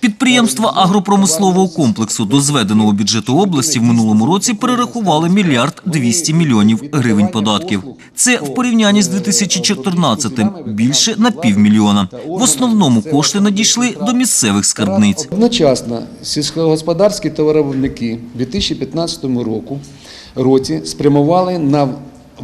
Підприємства агропромислового комплексу до зведеного бюджету області в минулому році перерахували мільярд 200 мільйонів гривень податків. Це в порівнянні з 2014-м більше на півмільйона. В основному кошти надійшли до місцевих скарбниць. Одночасно сільськогосподарські товаровиробники у 2015 року, році спрямували на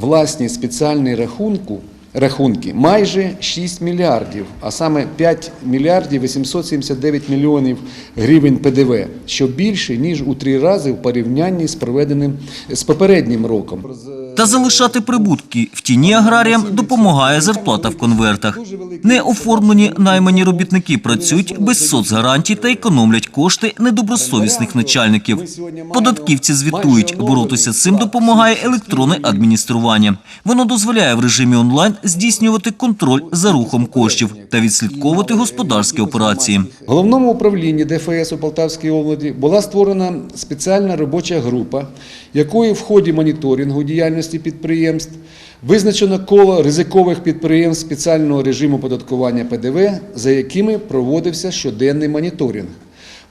власні спеціальні рахунку, рахунки майже 6 мільярдів, а саме 5 мільярдів 879 мільйонів гривень ПДВ, що більше, ніж у три рази в порівнянні з проведеним з попереднім роком. Та залишати прибутки в тіні аграріям допомагає зарплата в конвертах. Неоформлені наймані робітники працюють без соцгарантій та економлять кошти недобросовісних начальників. Податківці звітують, боротися з цим допомагає електронне адміністрування. Воно дозволяє в режимі онлайн здійснювати контроль за рухом коштів та відслідковувати господарські операції. В головному управлінні ДФС у Полтавській області була створена спеціальна робоча група, якою в ході моніторингу діяльності підприємств визначено коло ризикових підприємств спеціального режиму податкування ПДВ, за якими проводився щоденний моніторинг.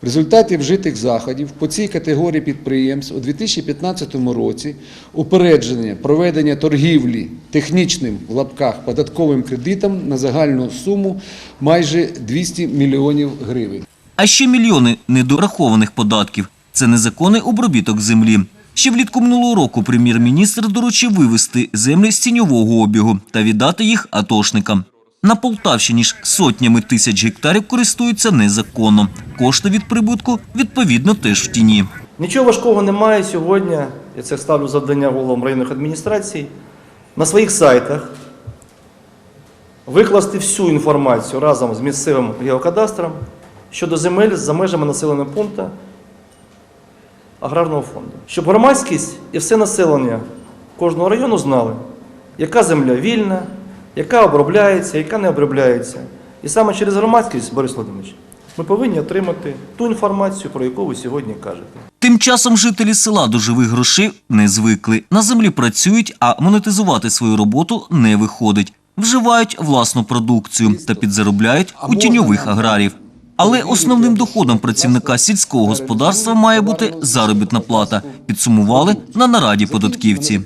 В результаті вжитих заходів по цій категорії підприємств у 2015 році упередження проведення торгівлі технічним в лапках податковим кредитом на загальну суму майже 200 мільйонів гривень. А ще мільйони недорахованих податків. Це незаконний обробіток землі. Ще влітку минулого року прем'єр-міністр доручив вивести землі з тіньового обігу та віддати їх атошникам. На Полтавщині ж сотнями тисяч гектарів користуються незаконно. Кошти від прибутку відповідно теж в тіні. Нічого важкого немає сьогодні. Я це ставлю завдання головам районних адміністрацій. На своїх сайтах викласти всю інформацію разом з місцевим геокадастром щодо земель за межами населеного пункту аграрного фонду. Щоб громадськість і все населення кожного району знали, яка земля вільна, яка обробляється, яка не обробляється. І саме через громадськість, Борис Володимирович, ми повинні отримати ту інформацію, про яку ви сьогодні кажете. Тим часом жителі села до живих грошей не звикли. На землі працюють, а монетизувати свою роботу не виходить. Вживають власну продукцію та підзаробляють у тіньових аграрів. Але основним доходом працівника сільського господарства має бути заробітна плата. Підсумували на нараді податківці.